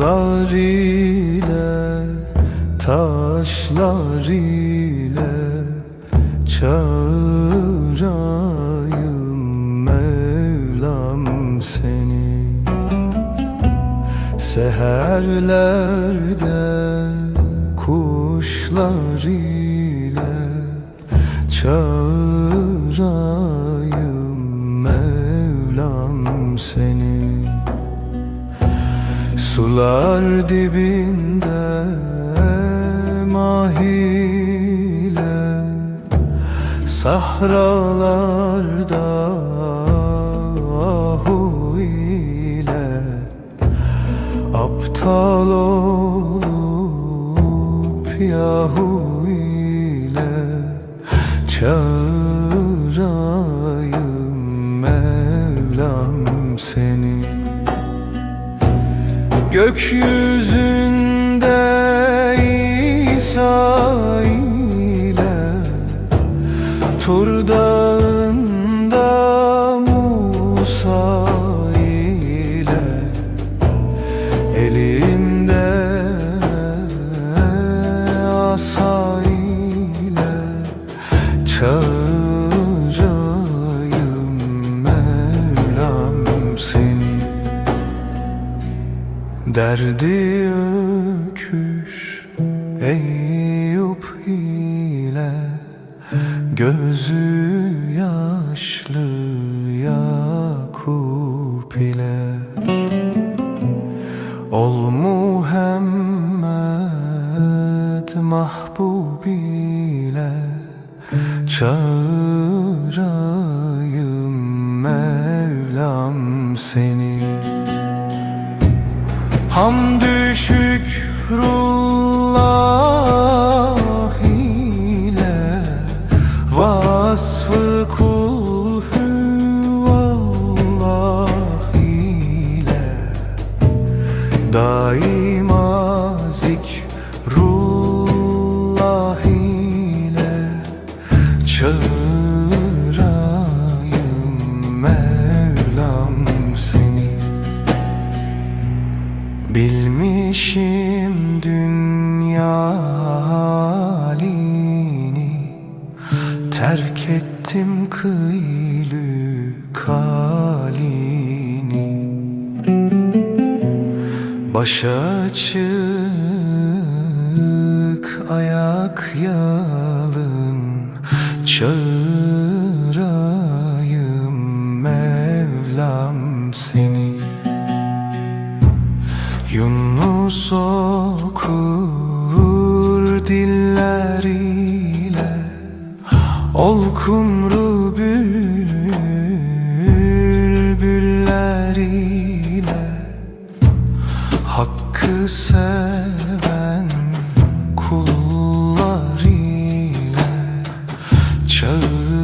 Dağlar ile taşlar ile çağırayım Mevlam seni. Seherlerde kuşlar ile çağırayım Mevlam seni Sular dibinde mahiyle Sahralarda ahu ile Aptal olup yahu ile Çağırayım Mevlam seni 去。Derdi öküş Eyüp ile Gözü yaşlı Yakup ile Ol Muhammed Mahbub ile Çağırayım Mevlam seni Hamdü şükrullah ile Vasfı kul hüvallah ile Daima zikrullah ile Çağırayım Terk ettim kıylü kalini. Başa açık ayak yalın Çağırayım Mevlam seni. Yunus okur dilleriyle Ol kumru bülbüller ile Hakkı seven kullar ile Çağır